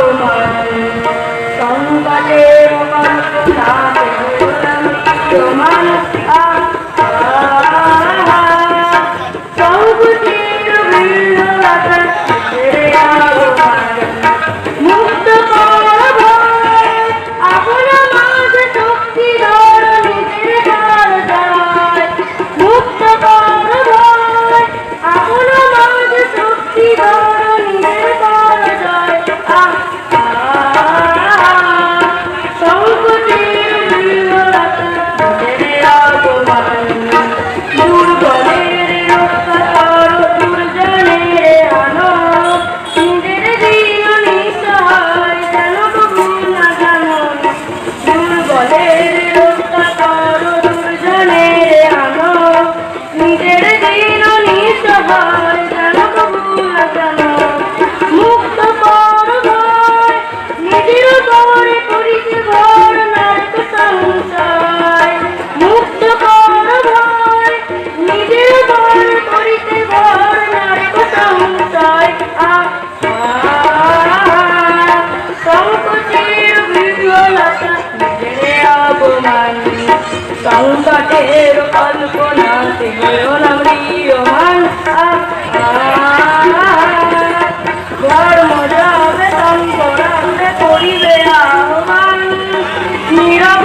অপমান সংকটের Bye. সংকটের কল্পনা তেমন প্রিয়মান ধর্ম যাবে সঙ্গ রাখবে করিবে আহ্বান। নীরব